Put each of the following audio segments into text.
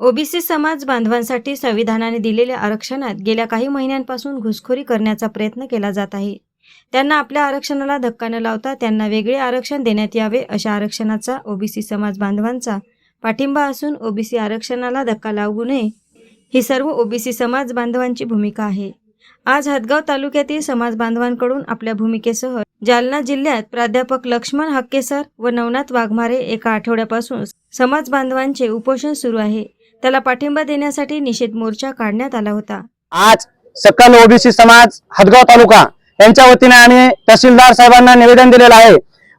OBC समाज बांधवांसाठी संविधानाने दिलेल्या आरक्षणात गेल्या काही महिन्यांपासून घुसखोरी करण्याचा प्रयत्न केला जात आहे. त्यांना आपल्या आरक्षणाला धक्का न लावता त्यांना वेगळे आरक्षण देण्यात यावे अशा आरक्षणाचा ओबीसी समाज बांधवांचा पाठिंबा असून ओबीसी आरक्षणाला धक्का लागू नये ही सर्व ओबीसी समाज बांधवांची भूमिका आहे. आज हदगाव तालुक्यातील समाज बांधवांकडून आपल्या भूमिकेसह जालना जिल्ह्यात प्राध्यापक लक्ष्मण हक्केसर व नवनाथ वाघमारे एका आठवड्यापासून समाज बांधवांचे उपोषण सुरू आहे. त्याला पाठिंबा देण्यासाठी निषेध मोर्चा काढण्यात आला होता. आज सकल ओबीसी समाज हदगाव तालुका यांच्या वतीने आम्ही तहसीलदार साहेबांना निवेदन दिलेलं आहे.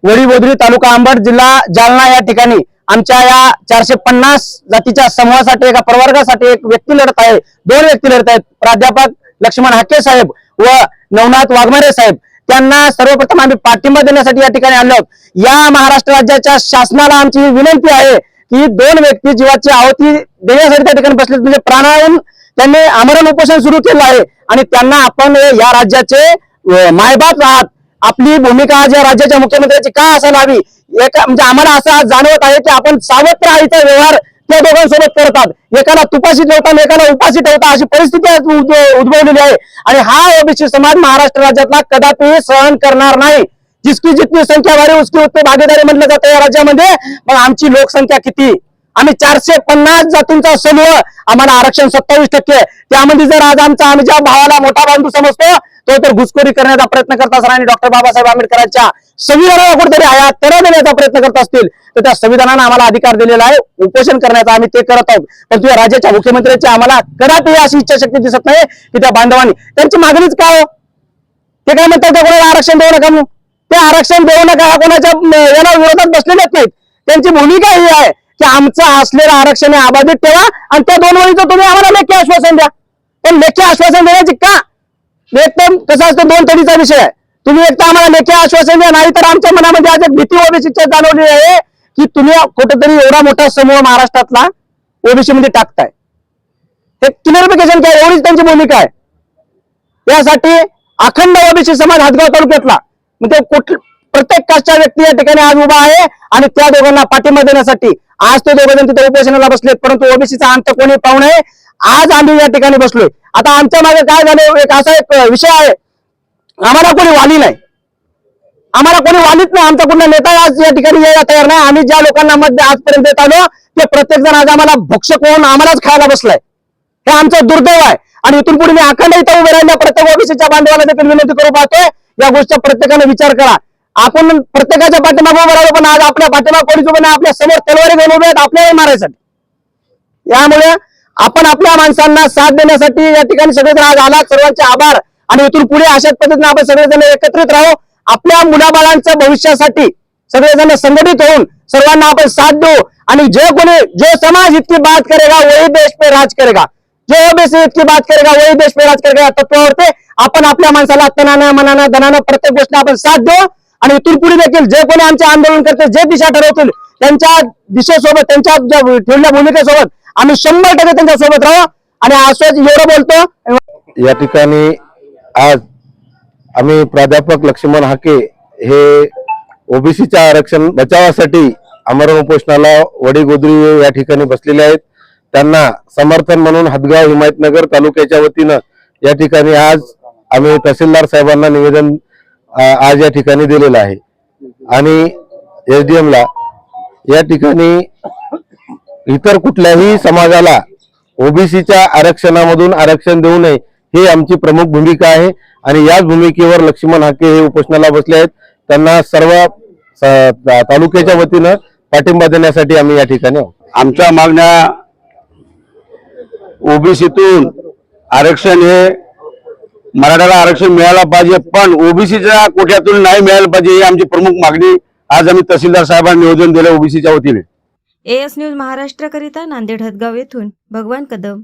वडीबोद्री तालुका अंबड जिल्हा जालना या ठिकाणी आमच्या या चारशे पन्नास जातीच्या समूहासाठी एका प्रवर्गासाठी एक व्यक्ती लढत आहे. दोन व्यक्ती लढत आहेत. प्राध्यापक लक्ष्मण हाके साहेब व नवनाथ वाघमारे साहेब. त्यांना सर्वप्रथम आम्ही पाठिंबा देण्यासाठी या ठिकाणी आलो या महाराष्ट्र राज्याच्या शासनाला आमची विनंती आहे की दोन व्यक्ती जीवाची आहुती देण्यासाठी त्या ठिकाणी बसलेत. म्हणजे प्राणाहून त्यांनी आमरण उपोषण सुरू केलं आहे. आणि त्यांना आपण या राज्याचे मायबाप आहात. आपली भूमिका ज्या या राज्याच्या मुख्यमंत्र्याची का असायला हवी एका म्हणजे आम्हाला असं आज जाणवत आहे की आपण सावत्र आईचा व्यवहार त्या दोघांसोबत करतात एकाला तुपाशी ठेवता आणि एकाला उपाशी ठेवता अशी परिस्थिती उद्भवलेली आहे. आणि हा ओबीसी समाज महाराष्ट्र राज्यातला कदापि सहन करणार नाही. जिसकी जितनी संख्या वाढे उसकी उतनी भागीदारी म्हटलं जातं या राज्यामध्ये. मग आमची लोकसंख्या किती? आम्ही चारशे पन्नास जातींचा समूह आम्हाला आरक्षण सत्तावीस टक्के त्यामध्ये जर आज आमचा आम्ही ज्या भावाला मोठा बांधू समजतो तो तर घुसखोरी करण्याचा प्रयत्न करत असणार आणि डॉक्टर बाबासाहेब आंबेडकरांच्या संविधानाला कुठेतरी आयात तर देण्याचा प्रयत्न करत असतील तर त्या संविधानानं आम्हाला अधिकार दिलेला आहे. उपोषण करण्याचा आम्ही ते करत आहोत. पण तुझ्या राज्याच्या मुख्यमंत्र्यांची आम्हाला कदापि अशी इच्छाशक्ती दिसत नाही की त्या बांधवांनी. त्यांची मागणीच काय हो? ते काय म्हणतात कोणाला आरक्षण देऊ नका म्हणून? ते आरक्षण देऊ नका हा कोणाच्या याला विरोधात बसलेलेच नाहीत. त्यांची भूमिका ही आहे की आमचं असलेलं आरक्षण हे अबाधित ठेवा आणि त्या दोन वेळीचं तुम्ही आम्हाला लेखी आश्वासन द्या. पण लेखी आश्वासन देण्याची का? एक तर कसं असतं दोन तडीचा विषय आहे. तुम्ही एक तर आम्हाला लेखी आश्वासन द्या नाही तर आमच्या मनामध्ये आज एक भीती ओबीसीच्या जाणवली आहे की तुम्ही कुठेतरी एवढा मोठा समूह महाराष्ट्रातला ओबीसी मध्ये टाकताय. हे क्लिअरिफिकेशन काय? एवढीच त्यांची भूमिका आहे. यासाठी अखंड ओबीसी समाज हातगाव तालुक्यातला म्हणजे कुठ प्रत्येक कास्टचा व्यक्ती या ठिकाणी आज उभा आहे आणि त्या दोघांना पाठिंबा देण्यासाठी आज ते दोघं जण तिथे उपोषणाला बसलेत परंतु ओबीसीचा अंत कोणी पाहू नये. आज आम्ही या ठिकाणी बसलोय. आता आमच्या मागे काय झालं एक असा एक विषय आहे. आम्हाला कोणी वाली नाही. आम्हाला कोणी वालीच नाही. आमचा कुठला नेता आज या ठिकाणी यायला तयार नाही. आम्ही ज्या लोकांना मध्य आजपर्यंत देत आलो ते प्रत्येक जण आज आम्हाला भक्षक होऊन आम्हालाच खायला बसलाय. हे आमचं दुर्दैव आहे. आणि इथून पुढे मी अखंड इथं उभे राहिल्या प्रत्येक ओबीसीच्या बांधवाला देखील विनंती करू पाहतोय. या गोष्टीचा प्रत्येकाने विचार करा. आपण प्रत्येकाच्या पाठीमागे उभं राहिलो पण आज आपल्या पाठीमाग कोणीच उभं नाही आपल्यासमोर तलवारी घेऊन उभे आहेत आपल्याला मारायसाठी. यामुळे आपण आपल्या माणसांना साथ देण्यासाठी या ठिकाणी सगळेजण आज आला सर्वांचे आभार. आणि इथून पुढे अशाच पद्धतीने आपण सगळेजण एकत्रित राहू. आपल्या मुलाबाळांच्या भविष्यासाठी सगळेजण संघटित होऊन सर्वांना आपण साथ देऊ. आणि जे कोणी जो समाज इतकी बात करेगा वही देश पे राज करेगा. जो ओबीसी की बात करेगा वही देश में राज करेगा तत्वावरती आपण आपल्या माणसाला तनानं मनानं धनानं प्रत्येक गोष्ट आपण साथ देऊ. आणि इथून पुढे देखील जे कोणी आमचे आंदोलन करते जे दिशा ठरवतील त्यांच्या दिशेसोबत त्यांच्या ज्या ठेवलेल्या भूमिकेसोबत आम्ही शंभर टक्के त्यांच्यासोबत राहू. आणि असंच एवढं बोलतो. या ठिकाणी आज आम्ही प्राध्यापक लक्ष्मण हाके हे ओबीसीच्या आरक्षण बचावासाठी आमरण उपोषणाला वडीगोद्री या ठिकाणी बसलेले आहेत. त्यांना समर्थन म्हणून हदगाव हिमायतनगर तालुक्याच्या वतीनं या ठिकाणी आज आम्ही तहसीलदार साहेबांना निवेदन आज या ठिकाणी दिलेलं आहे. आणि एसडीएम ला या ठिकाणी इतर कुठल्याही समाजाला ओबीसीच्या आरक्षणामधून आरक्षण देऊ नये ही आमची प्रमुख भूमिका आहे. आणि याच भूमिकेवर लक्ष्मण हाके हे उपोषणाला बसले आहेत. त्यांना सर्व ता- तालुक्याच्या वतीनं पाठिंबा देण्यासाठी आम्ही या ठिकाणी आहोत. आमच्या मागण्या ओबीसीतून आरक्षण हे मराठाला आरक्षण मिळायला पाहिजे पण ओबीसीच्या कोट्यातून नाही मिळायला पाहिजे ही आमची प्रमुख मागणी आज आम्ही तहसीलदार साहेबांना निवेदन दिलं ओबीसीच्या वतीने. एएस न्यूज महाराष्ट्रकरिता नांदेड हदगाव येथून भगवान कदम.